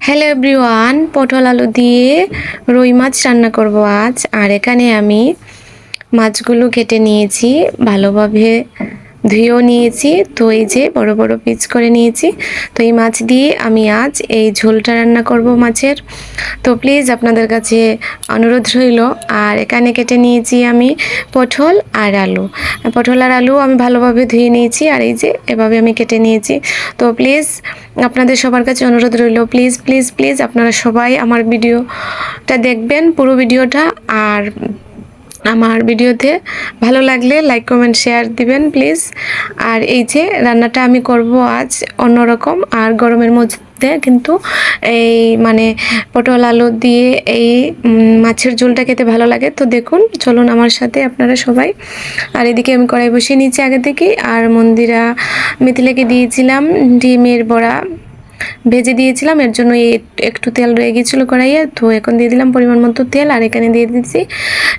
Hello everyone পটল আলু দিয়ে রুই মাছ রান্না করব আজ। আর এখানে আমি মাছগুলো কেটে নিয়েছি ভালোভাবে ধুয়েও নিয়েছি তো এই যে বড় বড় পিচ করে নিয়েছি। তো এই মাছ দিয়ে আমি আজ এই ঝোলটা রান্না করব মাছের। তো প্লিজ আপনাদের কাছে অনুরোধ রইল, আর এখানে কেটে নিয়েছি আমি পটল আর আলু। পটল আর আলু আমি ভালোভাবে ধুয়ে নিয়েছি, আর এই যে এভাবে আমি কেটে নিয়েছি। তো প্লিজ আপনাদের সবার কাছে অনুরোধ রইল প্লিজ প্লিজ প্লিজ আপনারা সবাই আমার ভিডিওটা দেখবেন, পুরো ভিডিওটা, আর আমার ভিডিওতে ভালো লাগলে লাইক কমেন্ট শেয়ার দিবেন প্লিজ আর এই যে রান্নাটা আমি করব আজ অন্যরকম, আর গরমের মধ্যে কিন্তু এই মানে পটল আলু দিয়ে এই মাছের ঝোলটা খেতে ভালো লাগে। তো দেখুন, চলুন আমার সাথে আপনারা সবাই। আর এদিকে আমি কড়াই বসিয়ে নিয়েছি আগে থেকেই। আর মন্দিরা মিথিলাকে দিয়েছিলাম ডিমের বড়া। ভেজে দিয়েছিলাম, এর জন্য এই একটু তেল রয়ে গিয়েছিল কড়াইয়ে, তো এখন দিয়ে দিলাম পরিমাণ মতো তেল, আর এখানে দিয়ে দিচ্ছি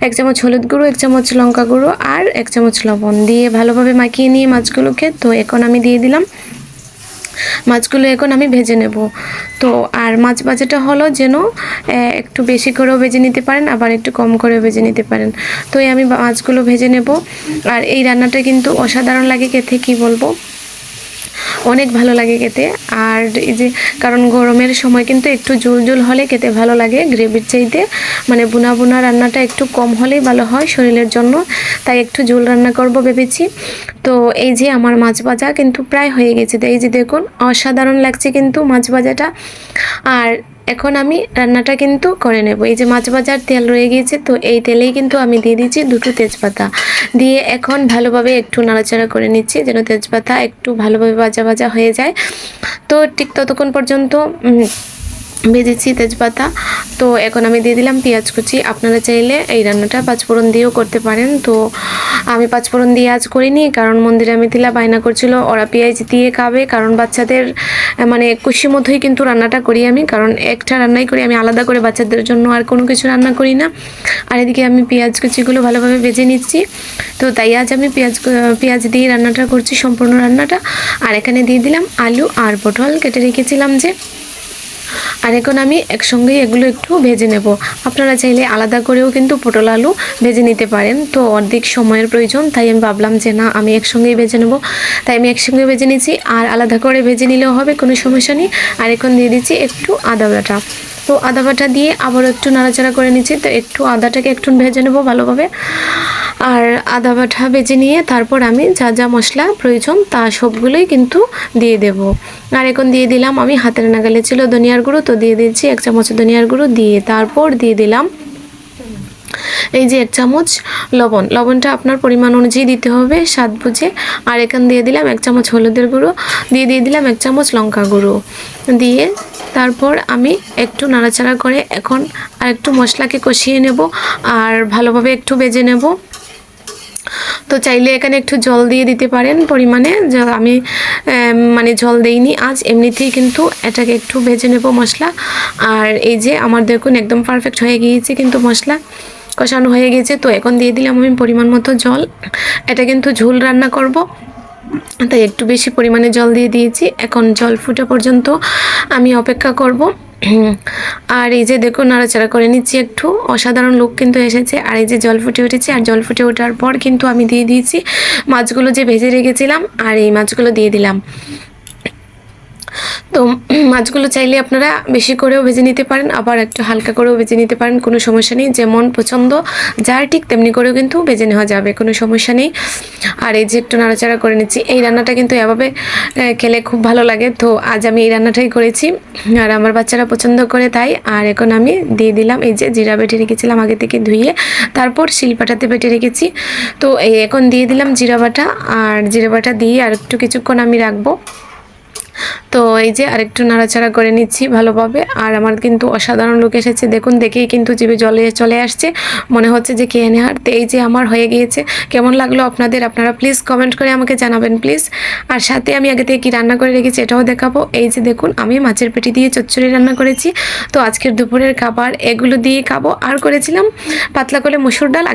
এক চামচ হলুদ গুঁড়ো, এক চামচ লঙ্কা গুঁড়ো, আর এক চামচ লবণ দিয়ে ভালোভাবে মাখিয়ে নিয়ে মাছগুলোকে, তো এখন আমি দিয়ে দিলাম মাছগুলো এখন আমি ভেজে নেব। তো আর মাছ ভাজাটা হলো যেন একটু বেশি করেও ভেজে নিতে পারেন, আবার একটু কম করেও ভেজে নিতে পারেন। তো এই আমি মাছগুলো ভেজে নেব। আর এই রান্নাটা কিন্তু অসাধারণ লাগে খেতে, কি বলব? অনেক ভালো লাগে খেতে। আর এই যে, কারণ গরমের সময় কিন্তু একটু জুল জুল হলে খেতে ভালো লাগে গ্রেভির চাইতে। মানে বুনা বুনা রান্নাটা একটু কম হলেই ভালো হয় শরীরের জন্য। তাই একটু ঝোল রান্না করব ভেবেছি। তো এই যে আমার মাছ ভাজা কিন্তু প্রায় হয়ে গেছে। এই যে দেখুন, অসাধারণ লাগছে কিন্তু মাছ ভাজাটা। আর এখন আমি রান্নাটা কিন্তু করে নেব। এই যে মাছ ভাজার তেল রয়ে গিয়েছে, তো এই তেলেই কিন্তু আমি দিয়ে দিচ্ছি দুটো তেজপাতা। দিয়ে এখন ভালোভাবে একটু নাড়াচাড়া করে নিচ্ছি যেন তেজপাতা একটু ভালোভাবে ভাজা ভাজা হয়ে যায়। তো ঠিক ততক্ষণ পর্যন্ত ভেজেছি তেজপাতা। তো এখন আমি দিয়ে দিলাম পেঁয়াজ কুচি। আপনারা চাইলে এই রান্নাটা পাঁচফোড়ন দিয়েও করতে পারেন। তো আমি পাঁচফোড়ন দিয়ে আজ করিনি, কারণ মন্দিরে আমি মিথিলা বায়না করছিল। ওরা পেঁয়াজ দিয়ে খাবে, কারণ বাচ্চাদের মানে খুশি মতোই কিন্তু রান্নাটা করি আমি, কারণ একটা রান্নাই করি, আমি আলাদা করে বাচ্চাদের জন্য আর কোনো কিছু রান্না করি না। আর এদিকে আমি পেঁয়াজ কুচিগুলো ভালোভাবে ভেজে নিচ্ছি। তো তাই আজ আমি পেঁয়াজ পেঁয়াজ দিয়ে রান্নাটা করছি, সম্পূর্ণ রান্নাটা। আর এখানে দিয়ে দিলাম আলু আর পটল, কেটে রেখেছিলাম যে আর এখন আমি একসঙ্গেই এগুলো একটু ভেজে নেব। আপনারা চাইলে আলাদা করেও কিন্তু পটল আলু ভেজে নিতে পারেন। তো অর্ধেক সময়ের প্রয়োজন, তাই আমি ভাবলাম যে না, আমি একসঙ্গেই ভেজে নেব। তাই আমি একসঙ্গে ভেজে নিচ্ছি আর আলাদা করে ভেজে নিলেও হবে, কোনো সমস্যা নেই। আর এখন দিয়ে দিচ্ছি একটু আদা বাটা। তো আদা বাটা দিয়ে আবার একটু নাড়াচাড়া করে নিচ্ছি, তো একটু আদাটাকে একটু ভেজে নেব ভালোভাবে। আর আদা বাটা বেজে নিয়ে তারপর আমি যা যা মশলা প্রয়োজন তা সবগুলোই কিন্তু দিয়ে দেব। আর এখন দিয়ে দিলাম আমি হাতের নাগালে ছিল ধনিয়ার গুঁড়ো, তো দিয়ে দিচ্ছি এক চামচ ধনিয়ার গুঁড়ো দিয়ে তারপর দিয়ে দিলাম এই যে এক চামচ লবণ। লবণটা আপনার পরিমাণ অনুযায়ী দিতে হবে স্বাদ বুঝে। আর এখান দিয়ে দিলাম এক চামচ হলুদের গুঁড়ো, দিয়ে দিয়ে দিলাম এক চামচ লঙ্কা গুঁড়ো। দিয়ে তারপর আমি একটু নাড়াচাড়া করে এখন আর একটু মশলাকে কষিয়ে নেব আর ভালোভাবে একটু বেজে নেব। তো চাইলে এখানে একটু জল দিয়ে দিতে পারেন পরিমাণে। যা আমি মানে জল দেইনি। আজ এমনিতেই কিন্তু এটাকে একটু ভেজে নেব মশলা। আর এই যে আমার দেখুন একদম পারফেক্ট হয়ে গিয়েছে কিন্তু মশলা। কষানো হয়ে গেছে তো এখন দিয়ে দিলাম আমি পরিমাণ মতো জল। এটা কিন্তু ঝোল রান্না করব। তাই একটু বেশি পরিমাণে জল দিয়ে দিয়েছি। এখন জল ফুটে পর্যন্ত আমি অপেক্ষা করব। আর এই যে দেখুন, নাড়াচাড়া করে নিচ্ছি একটু। অসাধারণ লুক কিন্তু এসেছে। আর এই যে জল ফুটে উঠেছে, আর জল ফুটে ওঠার পর কিন্তু আমি দিয়ে দিয়েছি মাছগুলো যে ভেজে রেখেছিলাম, আর এই মাছগুলো দিয়ে দিলাম। তো মাছগুলো চাইলে আপনারা বেশি করেও ভেজে নিতে পারেন, আবার একটু হালকা করেও ভেজে নিতে পারেন, কোনো সমস্যা নেই। যেমন পছন্দ, যার ঠিক তেমনি করেও কিন্তু ভেজে নেওয়া যাবে, কোনো সমস্যা নেই। আর এই যে একটু নাড়াচাড়া করে নিচ্ছি, এই রান্নাটা কিন্তু এভাবে খেলে খুব ভালো লাগে। তো আজ আমি এই রান্নাটাই করেছি, আর আমার বাচ্চারা পছন্দ করে তাই। আর এখন আমি দিয়ে দিলাম এই যে জিরা বেটে রেখেছিলাম আগে থেকে ধুয়ে, তারপর শিলপাটাতে বেটে রেখেছি। তো এই এখন দিয়ে দিলাম জিরা বাটা, আর জিরা বাটা দিয়ে আর একটু কিছুক্ষণ আমি রাখব। তো এই যে আরেকটু নাড়াচাড়া করে নিচ্ছি ভালোভাবে। আর আমার কিন্তু অসাধারণ লোক এসেছে। দেখুন, দেখেই কিন্তু জিভে জলে, চলে আসছে। মনে হচ্ছে যে খেয়ে নেওয়ার তো এই যে আমার হয়ে গিয়েছে। কেমন লাগল আপনাদের? আপনারা প্লিজ কমেন্ট করে আমাকে জানাবেন প্লিজ আর সাথে আমি আগে থেকে কী রান্না করে রেখেছি এটাও দেখাবো। এই যে দেখুন, আমি মাছের পেটি দিয়ে চচ্চড়ি রান্না করেছি। তো আজকের দুপুরের খাবার এগুলো দিয়ে খাব। আর করেছিলাম পাতলা করে মসুর ডাল।